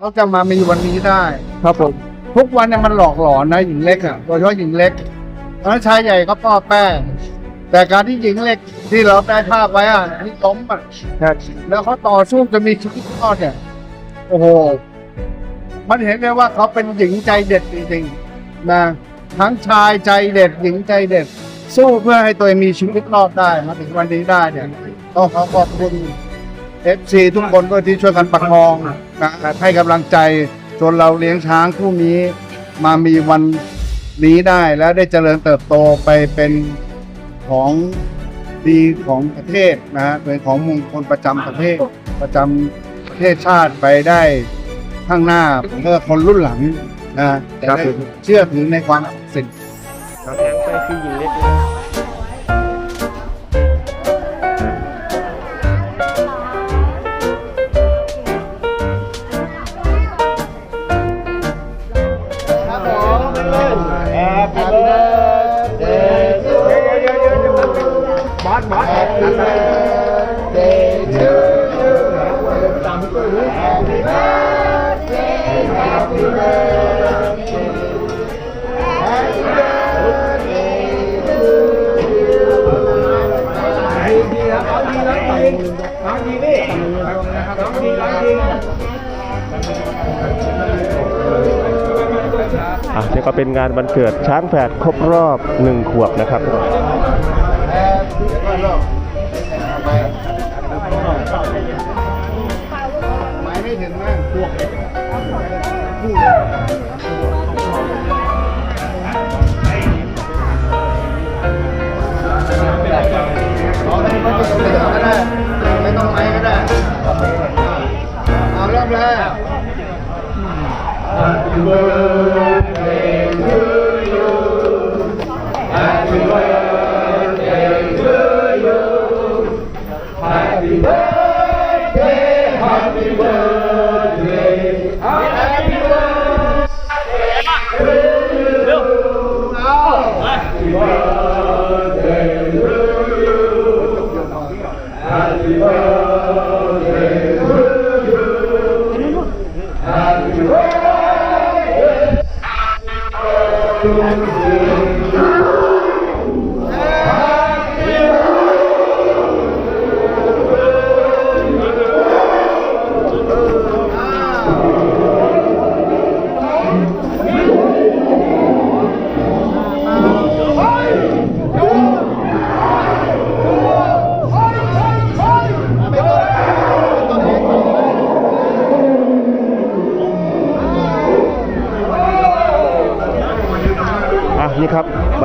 เขาจะมามีวันนี้ได้ ครับผมทุกวันเนี่ยมันหลอกหลอนนะหญิงเล็กอะโดยเฉพาะหญิงเล็กเพราะฉะนั้นชายใหญ่ก็ป้อแป้งแต่การที่หญิงเล็กที่เราได้ภาพไว้อะที่ล้มอะครับแล้วเขาต่อสู้จะมีชีวิตรอดเนี่ยโอ้โห มันเห็นได้ว่าเขาเป็นหญิงใจเด็ดจริงๆนะทั้งชายใจเด็ด หญิงใจเด็ด สู้เพื่อให้ตัวเองมีชีวิตรอดได้มาถึงวันนี้ได้เนี่ยต้องขอขอบคุณ เอฟซีทุกคนด้วยที่ช่วยกันประคองนะให้กำลังใจจนเราเลี้ยงช้างคู่นี้ มามีวันนี้ได้แล้วได้เจริญเติบโตไปเป็นของดีของประเทศนะฮะเป็นของมงคลประจำประเทศประจำประเทศชาติไปได้ข้างหน้าเพื่อคนรุ่นหลังนะจะได้เชื่อถือในความศักดิ์สิทธิ์ ครับไปที่ยิงเล็ก ริงเอาดีดิเอาดีนะจริงอะนี่ก็เป็นงานวันเกิดช้างแฝดครบรอบหนึ่งขวบนะครับ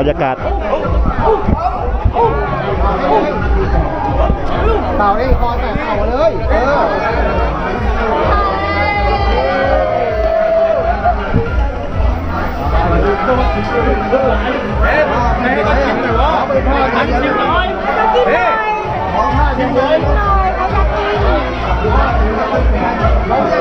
รับรรยากาศเต่าเองคอแตกเต่าเลยเออเอ๊ะแม่ก็ชิมหน่อยวะไปพ่อชิมหน่อยเอ๊ะขอผ้าชิมเลยเราเล่นไม่ไ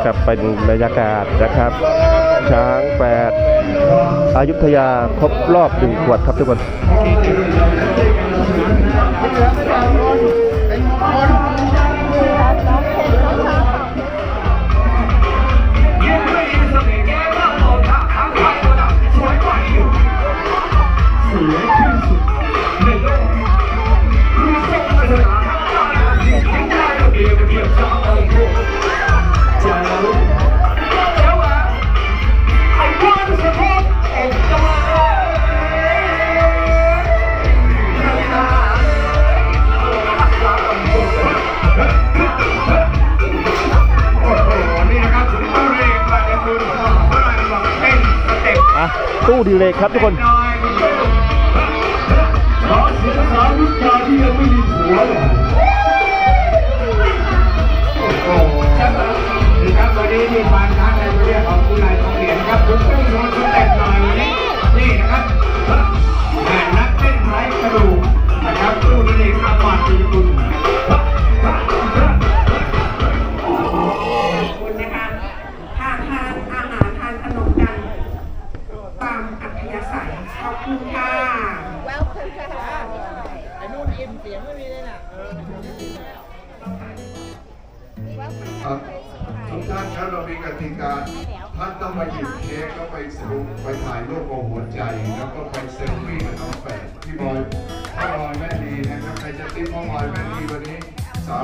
นี่กับเป็นบรรยากาศนะครับ ช้างแปดอายุทยาครบรอบหนึ่งขวดครับทุกคน ตู้ดีเลยครับทุกคนขอเสียงสาวลูกชายที่ยังไม่มีผัวเลยโอ้โหครับวันนี้ที่บานท้าในประเทศของคุณนายทองเหรียญครับผมต้องโชว์สเต็ปหน่ เค้กแล้วไปสูงไปถ่ายรูปกับหัวใจ แล้วก็ไปเซลฟี่กับน้องแฝดพี่บอยพ่อบอยแม่ดีนะครับใครจะติ๊บพ่อบอยแม่ดีวันนี้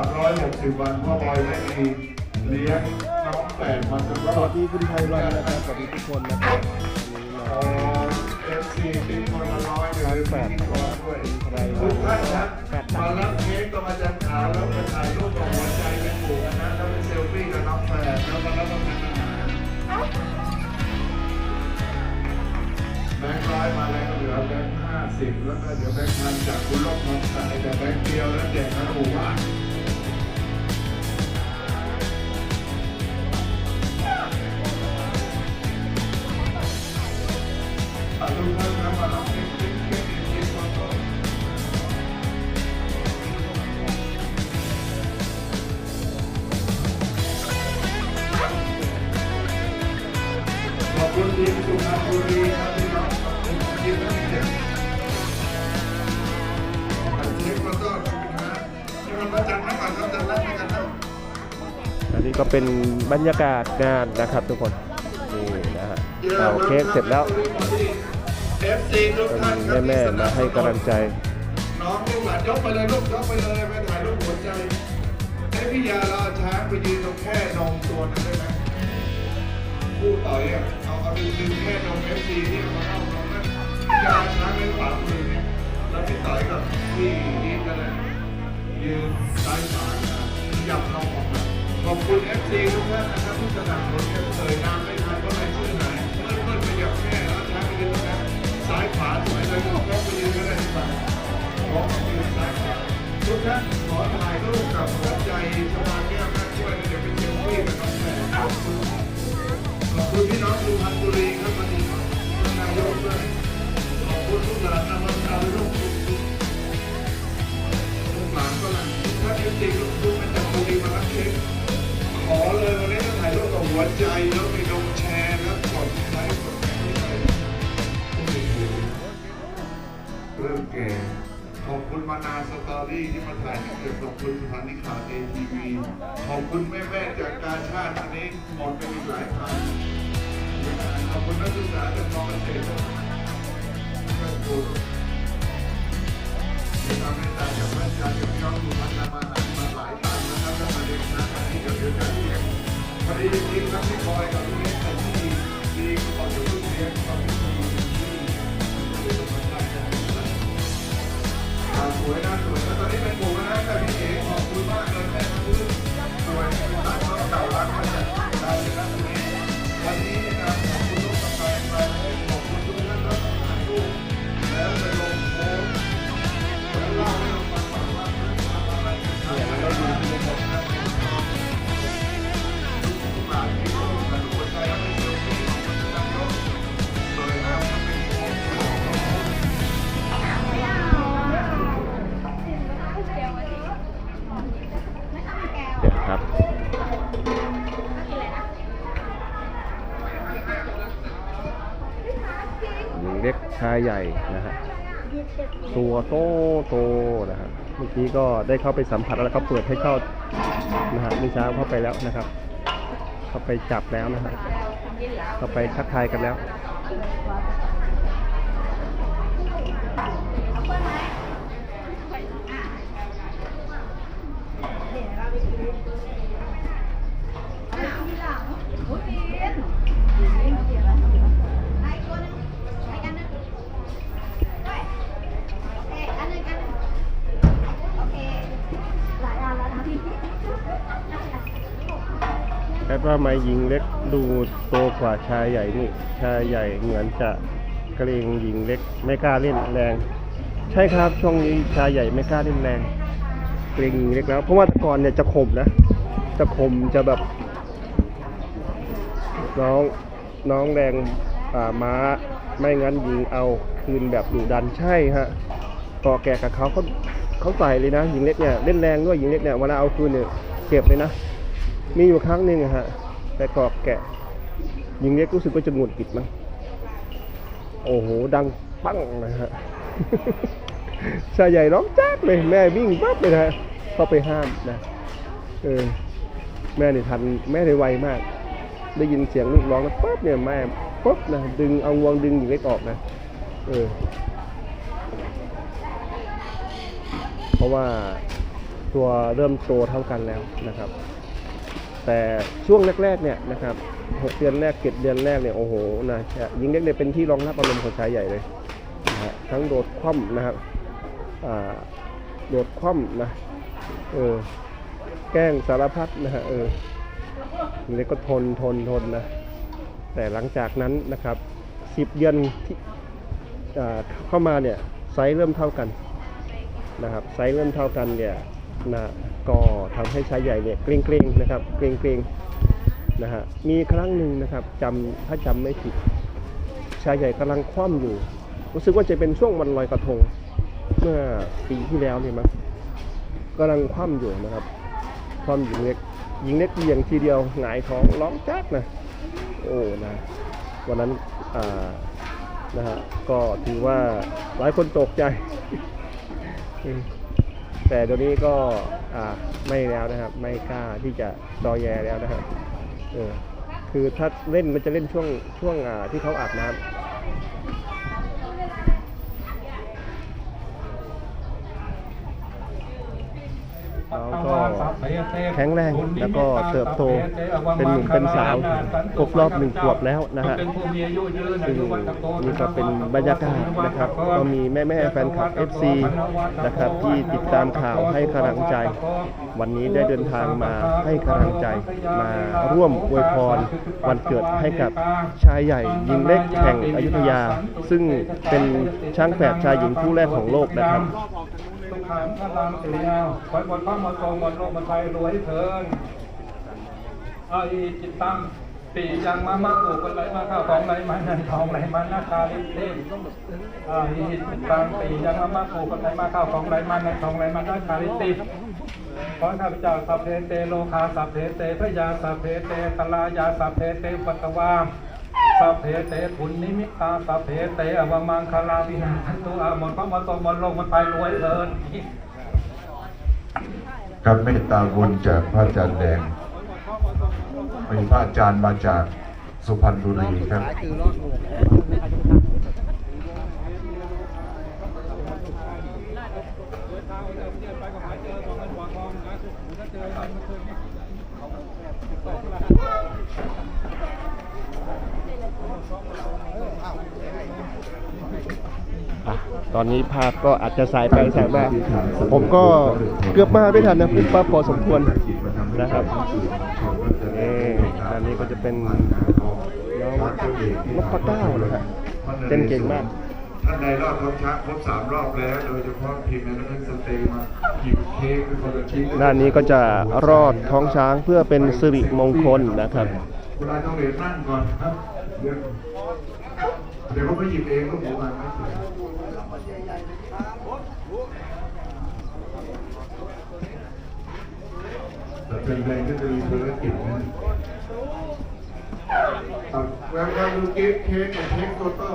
360 วันพ่อบอยแม่ดีเลี้ยงน้องแฝดมาจนสวัสดีคุณไทยวันนะครับสวัสดีทุกคนนะครับโอ้เอฟซีติ๊บคนละร้อยเลยแปดร้อยด้วยทุกท่านครับมารับเค้กก็มาจันขาวแล้วไปถ่ายรูปกับหัวใจเป็นหมู่คณะแล้วไปเซลฟี่กับน้องแฝดแล้วก็รับประทาน สิบแล้วก็เดี๋ยวแบงค์พันจากคุณลบน้องสายแต่แบงค์เดียวแล้วแจกทั้งหมู่บ้านอะทุกท่านครับมารับเค้กเค้กเค้กเค้กมาก่อนขอบคุณทีมสุพรรณบุรีครับที่น้องขอบคุณทีม อันนี้ก็เป็นบรรยากาศงานนะครับทุกคนนี่นะฮะเอาเค้กเสร็จแล้ว FC ทุกท่านแม่มาให้กำลังใจ น้องลูกหลานยกไปเลยลูกยกไปเลยไปถ่ายรูปหัวใจให้พี่ยาเราช้างไปยืนตรงแค่นมตัวนั้นได้ไหมผู้ต่อยอะเอาเอาดึงดึงแค่นม FC ที่มาเอาตรงนั้นยาช้างไปขวามือเนี่ยแล้วพี่ต่อยกับพี่นี่ก็เลย ยืนซ้ายขวานะหยับนมออกมาขอบคุณ FC ทุกท่านนะครับที่สนับสนุนเอ่ยนามไม่ทันก็ไม่ชื่อไหนเมื่อเมื่อไปหยับแค่แล้วท้างไปยืนนะซ้ายขวาสวยเลยก็ไปยืนก็ได้ที่บ้านขอขอบคุณครับทุกท่านขอถ่ายรูปกับหัวใจ ขอบคุณสถานีข่าวเอทีวีขอบคุณแม่ๆจากการชาติอันนี้หมดไปอีกหลายพันขอบคุณนักศึกษาจากมอเกษตรเพื่อนครูที่ทำให้ตาจากแม่จากพี่น้องสุพรรณนำมาหารมาหลายตันนะครับแล้วมาเรียนนะอันนี้ก็เดี๋ยวจะเรียนพอดีจริงๆครับพี่บอยกับพี่เล็กแต่ที่ดีก็ขอจะลูกเรียนขอบคุณที่ที่สมัครใจกันนะสวยนะสวยนะตอนนี้เป็น ชายใหญ่นะฮะตัวโตโตนะฮะเมื่อกี้ก็ได้เข้าไปสัมผัสแล้วเขาเปิดให้เข้านะฮะมีช้าเข้าไปแล้วนะครับ เข้าไปจับแล้วนะฮะเข้าไปทักทายกันแล้ว ไม้ยิงเล็กดูโตกว่าชายใหญ่นี่ชายใหญ่เหมือนจะเกรงหญิงเล็กไม่กล้าเล่นแรง ใช่ครับช่วงนี้ชายใหญ่ไม่กล้าเล่นแรง เกรงหญิงเล็กแล้ว เพราะว่าต่ก่อนเนี่ยจะข่มนะ จะข่มจะแบบ น้องน้องแรงอ่าม้าไม่งั้นยิงเอาคืนแบบดุดันใช่ฮะก่อแก่กับเขาเขาเขาใส่เลยนะหญิงเล็กเนี่ยเล่นแรงด้วยหญิงเล็กเนี่ยเวลาเอาคืนเนี่ยเจ็บเลยนะมีอยู่ครั้งหนึ่งอะฮะ ไปกอกแกะหญิงเล็กรู้สึกว่าจะหงุดหงิดมั้งโอ้โห ดังปั้งนะฮะชายใหญ่ร้องจ้าเลยแม่วิ่งปั๊บเลยนะฮะเข้าไปห้ามนะเออแม่เนี่ยทันแม่ได้ไวมาก ได้ยินเสียงลูกร้องแล้วปั๊บเนี่ยแม่ปั๊บนะดึงเอางวงดึงหญิงเล็กออกนะเออเพราะว่าตัวเริ่มโตเท่ากันแล้วนะครับ แต่ช่วงแรกๆเนี่ยนะครับหกเดือนแรกเจ็ดเดือนแรกเนี่ยโอ้โหนะหญิงเล็กเนี่ยเป็นที่รองรับอารมณ์ของชายใหญ่เลยนะฮะทั้งโดดคว่ำนะครับโดดคว่ำนะเออแกล้งสารพัดนะฮะเออเล็กก็ทนทนทนนะแต่หลังจากนั้นนะครับสิบเดือนที่เข้ามาเนี่ยไซส์เริ่มเท่ากันนะครับไซส์เริ่มเท่ากันเนี่ยนะ ก็ทำให้ชายใหญ่เนี่ยเกรงเกรงๆนะครับเกรงเกรงๆนะฮะมีครั้งหนึ่งนะครับจำถ้าจำไม่ผิด ชายใหญ่กำลังคว่ำอยู่ รู้สึกว่าจะเป็นช่วงวันลอยกระทง เมื่อปีที่แล้วเนี่ยมั้งกำลังคว่ำอยู่นะครับคว่ำหญิงเล็กหญิงเล็กเบี่ยงทีเดียวหงายท้องร้องแจ๊กนะโอ้นะวันนั้นอ่านะฮะก็ถือว่าหลายคนตกใจ แต่เดี๋ยวนี้ก็ไม่แล้วนะครับ ไม่กล้าที่จะดอแยแล้วนะครับคือถ้าเล่นมันจะเล่นช่วงช่วงที่เขาอาบน้ำ น้องก็แข็งแรงแล้วก็เติบโตเป็นหนุ่มเป็นสาวครบรอบหนึ่งขวบแล้วนะฮะซึ่งนี่ก็เป็นบรรยากาศนะครับ ก็มีแม่แม่แฟนคลับ FC นะครับที่ติดตามข่าวให้กำลังใจ วันนี้ได้เดินทางมาให้กำลังใจมาร่วมอวยพรวันเกิดให้กับชายใหญ่หญิงเล็กแห่งอยุธยา ซึ่งเป็นช้างแฝดชายหญิงคู่แรกของโลกนะครับ ขานพระรามเสียวคอยบนพระมาทรงบนโลกบนไทยรวยเถินอาอีจิตตังปียังมามาปูกคนไหลมาข้าวของไหลมาเงินทองไหลมาหน้าตาลิเล่อาอีจิตตังปียังมามาปูกคนไหลมาข้าวของไหลมาเงินทองไหลมาหน้าตาลิติขอข้าพเจ้าสัพเพเตโลคาสัพเพเตพระยาสัพเพเตตลายาสัพเพเตปัตตวา สัพเพเตปุณนิมิตาสัพเพเตอวมังคลาวินาทันตุอาหมดพระมาตรงบนลงมันไปรวยเถินครับเมตตาบุญจากพระอาจารย์แดงมีพระอาจารย์มาจากสุพรรณบุรีครับ อะตอนนี้ภาพก็อาจจะสายไปสายมา ผมก็เกือบมาไม่ทันนะปุ๊บปั๊บพอสมควรนะครับนี่อันนี้ก็จะเป็นน้องนพเก้านะฮะเต้นเก่งมาก ท่านในรอบท้องช้างครบสามรอบแล้ว โดยเฉพาะทีมในนั้นสเตย์มาหยิบเค้กเป็นคนละชิ้นด้านนี้ก็จะรอดท้องช้างเพื่อเป็นสิริมงคลนะครับคุณนายต้องเรียนนั่งก่อนครับเดี๋ยวเดี๋ยวเขาไปหยิบเองลูกหมูมาไม่เสียแต่เป็นแรงก็จะมีธุรกิจนะเอาแววแววดูเค้กเค้กกับเค้กโตโต้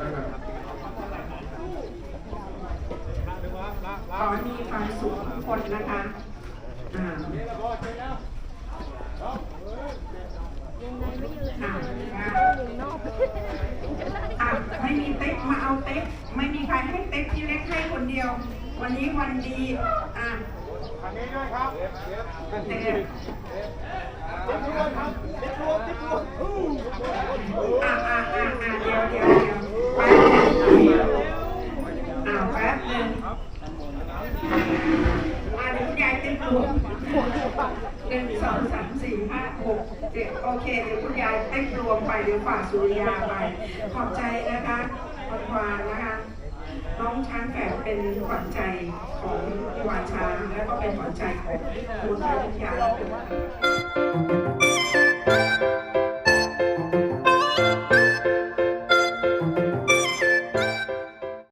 นั่นน่ะ ขอมีความสุขทุกคนนะคะอ่าอะไม่มีเต็กมาเอาเต็กไม่มีใครให้เต็กที่เล็กให้คนเดียว วันนี้วันดีอะอันนี้ด้วยครับเต็กเต็กรวมครับเต็กรวมเต็กรวมอะอะอะอะเดี๋ยวเดี๋ยวเดี๋ยวไปอะแป๊บหนึง อ่าเดี๋ยว คุณยายเต้นรวหนึ่งสองสามสี่ห้าหกเจ็ดโอเคเดี๋ยวคุณยายเต้นรวมไปเดี๋ยวฝ่าสุริยาไป ขอบใจนะคะวันวานนะคะน้องช้างแฝดเป็นขวัญใจของวานช้างแล้วก็เป็นขวัญใจของคุณอยุธยาและเป็น